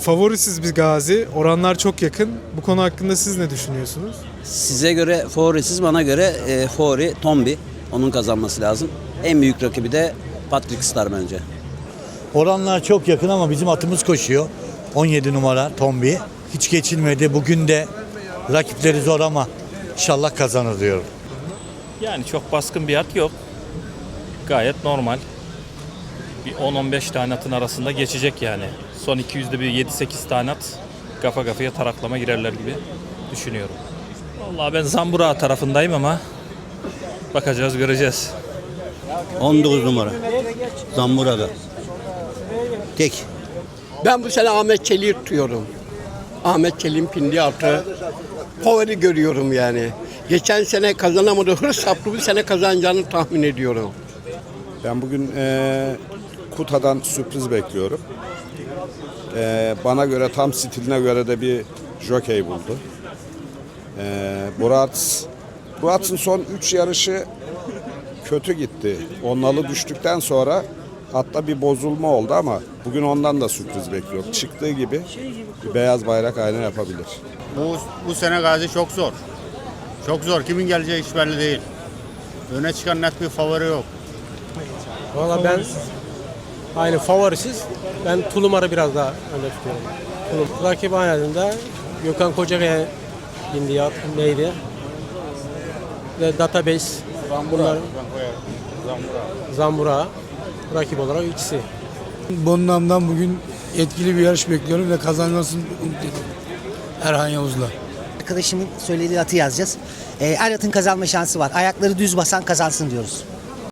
favorisiz bir gazi. Oranlar çok yakın. Bu konu hakkında siz ne düşünüyorsunuz? Size göre favorisiz, bana göre e, favori Tombi. Onun kazanması lazım. En büyük rakibi de Patrick Star bence. Oranlar çok yakın ama bizim atımız koşuyor. 17 numara Tombi. Hiç geçilmedi. Bugün de rakipleri zor ama inşallah kazanır diyorum. Yani çok baskın bir at yok. Gayet normal. Bir 10-15 tane atın arasında geçecek yani. Son 200'de bir 7-8 tane at kafa kafaya taraklama girerler gibi düşünüyorum. Vallahi ben Zambura tarafındayım ama bakacağız göreceğiz. 19 numara. Zambura'da. Tek. Ben bu sene Ahmet Çelik'i tutuyorum. Ahmet Çelik'in pindi altı. Favori görüyorum yani. Geçen sene kazanamadı. Hırs saplı bir sene kazanacağını tahmin ediyorum. Ben bugün eee Kuta'dan sürpriz bekliyorum. Eee, bana göre tam stiline göre de bir jockey buldu. Eee Murat, Murat'ın son 3 yarışı kötü gitti. Onnalı düştükten sonra hatta bir bozulma oldu ama bugün ondan da sürpriz bekliyorum. Çıktığı gibi bir beyaz bayrak ayna yapabilir. Bu, bu sene Gazi çok zor. Çok zor. Kimin geleceği hiç belli değil. Öne çıkan net bir favori yok. Valla ben aynı favorisiz. Ben Tulumar'ı biraz daha önde tutuyorum. Tulum. Rakip aynadında Gökhan Kocakaya bindiği at neydi? Ve database bunlar Zambura rakip olarak ikisi. Bonnam'dan bugün etkili bir yarış bekliyorum ve kazanmasını umut ediyorum. Erhan Yavuz'la. Arkadaşımın söylediği atı yazacağız. Ee, er atın kazanma şansı var. Ayakları düz basan kazansın diyoruz.